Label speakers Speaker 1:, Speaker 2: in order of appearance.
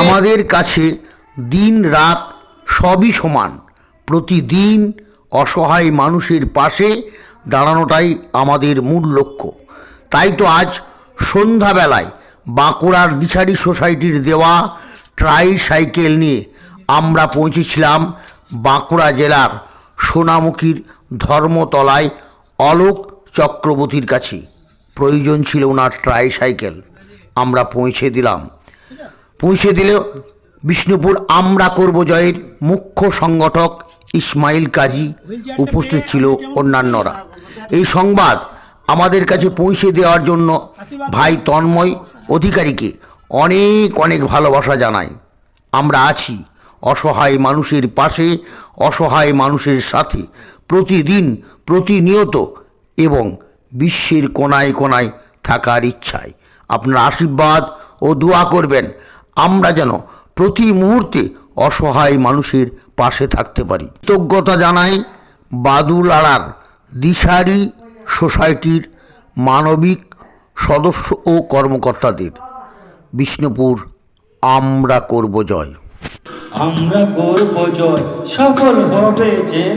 Speaker 1: আমাদের কাছে দিন রাত সবই সমান। প্রতিদিন অসহায় মানুষের পাশে দাঁড়ানোটাই আমাদের মূল লক্ষ্য। তাই তো আজ সন্ধ্যাবেলায় বাঁকুড়ার দিশারি সোসাইটির দেওয়া ট্রাই সাইকেল নিয়ে আমরা পৌঁছেছিলাম বাঁকুড়া জেলার সোনামুখীর ধর্মতলায় অলোক চক্রবর্তীর কাছে। প্রয়োজন ছিল ওনার ট্রাই সাইকেল আমরা পৌঁছে দিলাম। পৌঁছে দিল বিষ্ণুপুর আমরা করব জয়ের মুখ্য সংগঠক ইসমাইল কাজী উপস্থিত ছিল অন্যান্যরা। এই সংবাদ আমাদের কাছে পৌঁছে দেওয়ার জন্য ভাই তন্ময় অধিকারীকে অনেক অনেক ভালোবাসা জানাই। আমরা আছি অসহায় মানুষের পাশে, অসহায় মানুষের সাথে প্রতিদিন, প্রতিনিয়ত এবং বিশ্বের কোনায় কোনায় থাকার ইচ্ছায়। আপনার আশীর্বাদ ও দোয়া করবেন। আমরা যেন প্রতি মুহূর্তে অসহায় মানুষের পাশে থাকতে পারি। কৃতজ্ঞতা জানাই বাদুলাড়ার দিশারি সোসাইটির মানবিক সদস্য ও কর্মকর্তাদের। বিষ্ণুপুর, আমরা করব জয়।
Speaker 2: আমরা করব জয়। সফল হবে যে